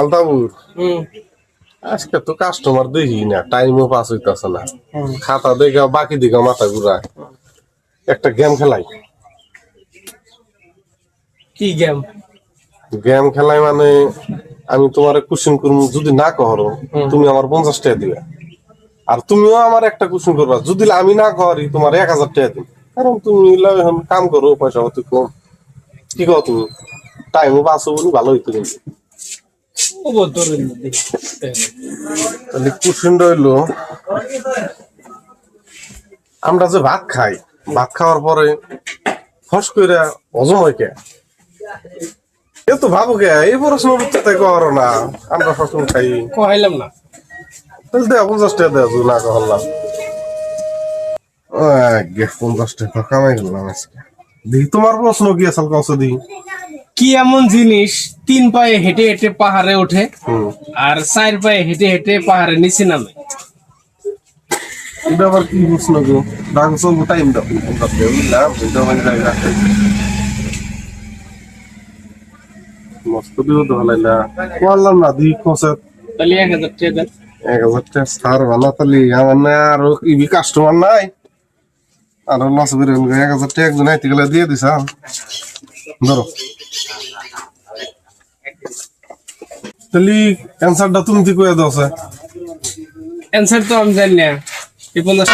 আলতাবুর? আজকে তো কাস্টমার দেখি না টাইমও পাস হইতাছে না। খাতা দেখা বাকি দিকে মাথা ঘুরায়। একটা গেম খেলাই। কি গেম গেম খেলাই মানে আমি তোমার কুশন করব যদি না করো তুমি আমার পঞ্চাশ টাকা দিবে। আর তুমিও আমার একটা কুশন করবা যদি আমি না করি তোমার এক হাজার টাকা দিন কারণ তুমি এখন কাম করো পয়সা অতি কম। কি কও তুমি? টাইমও পাস হব নি, ভালো হইতো কিন্তু তাহলে কুশন রইল। আমরা যে ভাত খাই ভাত খাওয়ার পরে ফস করে হজম হয় কে? এ তো ভাবো কে এই প্রশ্ন উত্তর করো না আমরা সবসময় খাই। কহাইলাম না। তাহলে দেয়া পঞ্চাশ টাকা দেওয়া না করলাম আগে পঞ্চাশ টাকা কামাই গেলাম আজকে। দেখি তোমার প্রশ্ন কি আসল কৌশ দিই কি এমন জিনিস তিন পায়ে হেঁটে হেঁটে পাহাড়ে ওঠে আর চার পায়ে হেঁটে হেঁটে পাহাড়ে নিচে নামে? এটা আবার কি প্রশ্ন গো? চলবো টাইম দাও। মস্ত তো ভালাইলা বললাম না দিই তাহলে এক হাজার টাকা দেন। এক হাজার টাকা সার বানা তালি আমার না আরও ইবি কাস্টমার নাই? আরও লস বের এক হাজার টাকা একজন আইতে গেলে দিয়ে দিস ধরো। তাহলে অ্যান্সারটা তুমি কি কয়ে দাও স্যার অ্যান্সার তো আমি জানি না। এই পঞ্চাশ